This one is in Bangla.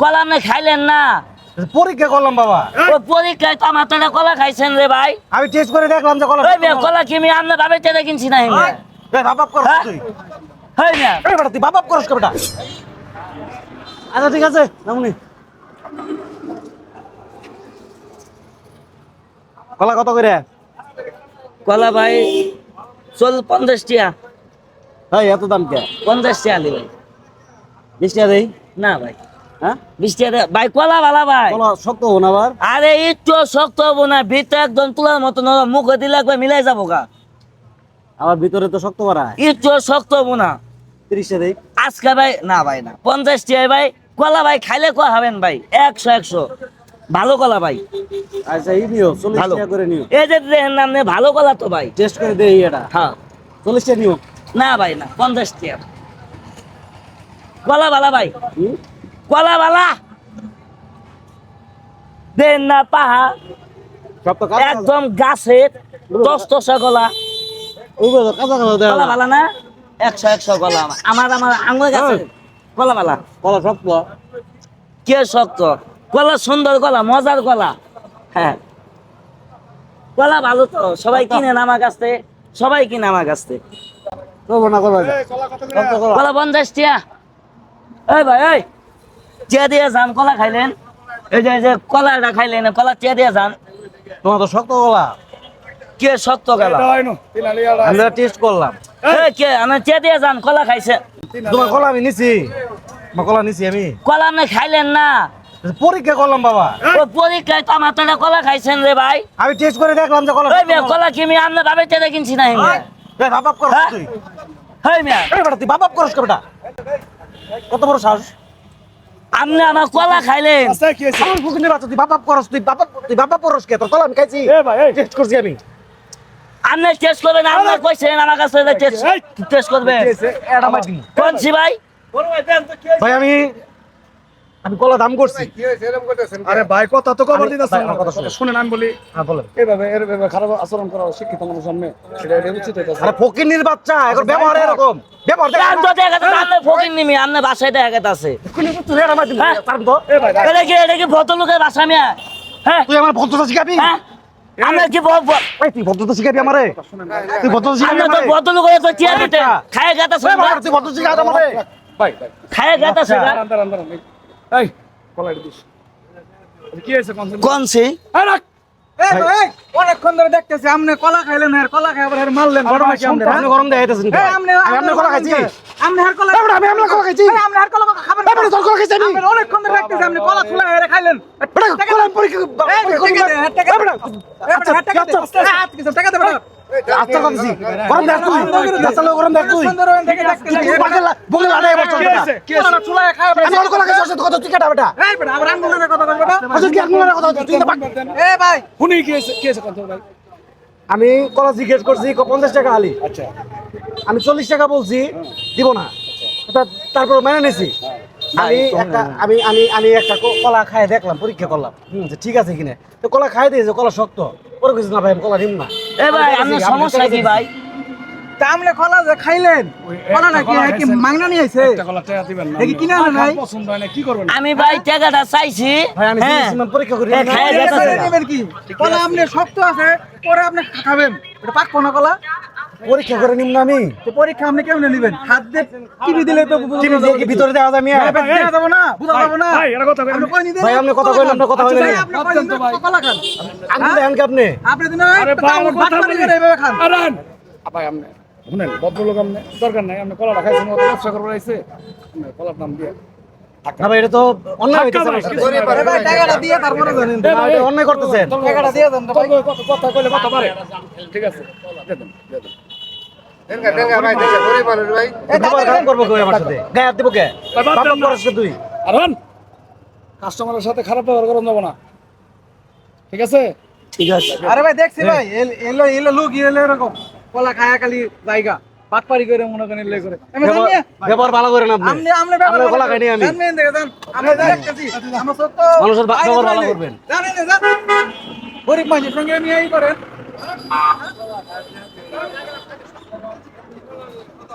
কলা আপনি খাইলেন না। পরীক্ষা করলাম বাবা। ওই পরীক্ষায় তো আমার তো একটা কলা খাইছেন রে ভাই। আমি টেস্ট করে দেখলাম যে কলা কলা কি আমি আপনার ভাবে চেয়ে কিনছি না হিমে করছ হ্যাঁ? তুই। হই না এই বেটা তুই বাবাপ করছ বেটা? আচ্ছা ঠিক আছে নামুনি কলা কত করে? কলা ভাই চল পঞ্চাশ টিয়া। এই এত দাম কে? পঞ্চাশ টিয়া দিবে বিশ টাকা দেই? না ভাই। হ্যাঁ? ভাই কলা ভালা ভাই। কলা শক্ত হব না আবার? আরে একটু শক্ত হব না ভিতরে একদম তুলার মতো নরম মুখে দিলে একবার মিলাই যাব গা। আমার ভিতরে তো শক্ত বাড়া একটু শক্ত হব না। তিরিশ দেই। আজকে ভাই না ভাই না কলা ভাই খাইলে কয়া হবেন ভাই? একশো একশো। ভালো কলা ভাই। আচ্ছা এই নিও চল্লিশ ভালো। টাকা করে নিও। এই যে দেখেন না আপনি ভালো কলা তো ভাই। টেস্ট করে দেই এটা। হ্যাঁ। চল্লিশ টাকা নিও। না ভাই না পঞ্চাশ টিয়া কলা ভালা ভাই। হুম? কলা ভালা দেন না পাহা। একদম গাছের দশ দশা গলা। না? একশো একশো গলা আমার। আমার আঙুল গাছে। কলা শক্ত। কে শক্ত? কলা সুন্দর কলা মজার কলা হ্যাঁ। কলা ভালো তো। সবাই কিনেন আমার কাছ থেকে। সবাই কিনে আমার কাছ থেকে। কলা পঞ্চাশ টিয়া। এই ভাই এই। চেয়ে দিয়ে যান কলা খাইলেন? এই যে এই যে কলাটা খাইলেন কলা চেয়ে দিয়ে যান তোমার তো শক্ত কলা। কে শক্ত কলা? আমরা টেস্ট করলাম। এই কে? আমি চেয়ে দিয়ে যান কলা খাইছে। তোমার কলা আমি নিছি। আমার কলা নিছি আমি। কলা আপনি খাইলেন না। পরীক্ষা করলাম বাবা। ওই পরীক্ষায় তো আমার তো একটা কলা খাইছেন রে ভাই। আমি টেস্ট করে দেখলাম যে কলা কলা। কি আমি আপনার ভাবে চেয়ে কিনছি না এই বাবাপ করছ হ্যাঁ? তুই। হই মেয়া। এই বেটা তুই বাবাপ করছ বেটা? কত বড় সাহস? আপনি আমার কলা খাইলেন। আমার ফুকিনের বাচ্চা তুই বাবাপ করছ তুই বাবাপ তুই বাবাপ করছ কে? তোর কলা আমি খাইছি। টেস্ট করছি আমি। আপনি টেস্ট করবেন আপনি কইছেন আমার কাছে টেস্ট টেস্ট করবেন। এটা মাটি কোনছি ভাই? ভাই আমি আমি কলা দাম করছি। আরে ভাই কথা তো কবার ভাই, আমার কথা শুনেন। শুনেন আমি বলি হ্যাঁ বলেন। এইভাবে এভাবে খারাপ আচরণ করা শিক্ষিত মানুষ সামনে সেটা এটা উচিত হইতেছে। আরে ফকিনের বাচ্চা এখন ব্যবহার এরকম। ব্যবহার তো আপনি নিমি বাসায় দেখা রে আমার দিবি হ্যাঁ? তো এ ভাই এটা কি এটা কি ভদ্র লোকের বাসা মিয়া? হ্যাঁ। তুই আমার ভদ্রতা শিখাবি? হ্যাঁ। আমরা কি ব- ব- এই তুই ভদ্রতা শিখাবি আমারে? তুই ভদ্রতা শিখাবি আমরা তো ভদ্র লোকের তো চেয়ার দিতে খায় গাতা এই তুই ভদ্রতা শিখাবি আমারে? ভাই ভাই। খায় গাতা এই কলা এটা দিস কি হয়েছে অনেকক্ষণ ধরে দেখতেছি আপনি কলা খাইলেন আর কলা খাই আবার মারলেন কি আপনি, হ্যাঁ? গরম দেখাইতেছেন আপনি আমি আপনার কলা খাইছি আপনি হের কলা আমি আপনার কলা খাইছি। আপনি হের কলা খাবেন বেটা, তোর কলা খাইছি আমি। আপনি অনেকক্ষণ ধরে দেখতেছি আপনি কলা ছুলা হেরে খাইলেন কলা পরীক্ষা টাকা করি দে, না। হ্যাঁ, টাকা এই দে। বেটা, এই, বেটা, হ্যাঁ, টাকা দে। আচ্ছা, এই, হাত কিছু, টাকা দে, বেটা। আচ্ছা গরম দেখ তুই। গরম দেখ তুই। লাড়াই বসছ কি বেটা। কি কলাটা হয়েছে ছুলা খায় আমি কথা তুই কাটা বেটা। এই, বেটা, আঙ্গুলের কথা বেটা। আচ্ছা, কি কথা তুই তো এই, ভাই, শুনি কি হয়েছে কি কনসেন্ট ভাই। আমি কলা জিজ্ঞেস করছি পঞ্চাশ টাকা আলি। আচ্ছা। আমি চল্লিশ টাকা বলছি দিব না। তারপর মেনে নিছি। আমি একটা আমি আমি আমি একটা কলা খাই দেখলাম পরীক্ষা করলাম। হুম, ঠিক আছে কিনে? তো কলা খাই দিয়েছে কলা শক্ত। পরে কিছু না ভাই আমি কলা নিম না। এ ভাই আপনার সমস্যা কি ভাই? তা কলা যে খাইলেন কলাটা কি হ্যাঁ, কি মাংনা নিয়ে আইছে? একটা কলা টাকা দিবেন না কিনে আনে নাই? পছন্দ হয় না কি করবেন? আমি ভাই টাকাটা চাইছি ভাই আমি হ্যাঁ। পরীক্ষা করি না। কি কলা আপনি শক্ত আছে পরে আপনি খাবেন। এটা পাকবো না কলা? পরীক্ষা করে নিম না আমি? তো পরীক্ষা আপনি কেমনে নেবেন? হাত দিয়ে টিভি দিলে তো টিভি দিয়ে ভিতরে মিয়া? যাবে না বুঝা যাব না। ভাই, এটা কথা কই আপনি আমি- কই নিবেন ভাই, আপনি কথা কইলেন, আপনার কথা আচ্ছা, হইল ভাই, না। আপনি কই তো ভাই। কলা খান কি আপনি? আপনি দিন আরে ভাই আমার কথা বলি এইভাবে খান। আরে ভাই আপনি শুনেন ভদ্রলোক আপনি দরকার নাই আপনি কলা খাইছেন মতো ব্যবসা করবার আইছে। কলার দাম দিয়ে না ভাই এটা তো অন্যায় হইতেছে আমার সাথে। আরে ভাই টাকাটা দিয়ে তারপরে জানেন এটা অন্যায় করতেছেন। টাকাটা দিয়ে দেন তো ভাই। তবে কত কথা কইলে কথা পারে ঠিক আছে দিয়ে দেন দিয়ে দেন। কাস্টমারের সাথে? খারাপ ব্যবহার করা যাবে না। ঠিক আছে? ঠিক আছে। আরে ভাই দেখছি ভাই এল- এলো এলো লোক এলো এরকম। কলা খায়া খালি জায়গা বাটপারি করে মনে করেন এলে করে। ব্যবহার ভালো করেন আপনি। আমনে আমনে ব্যবহার কলা খাইনি আমি। জানেন দেখে জান আমরা দেখতেছি। আমরা সত্য মানুষের বা- ভালো করবেন। জানেন জান গরিব মানুষের সঙ্গে করেন।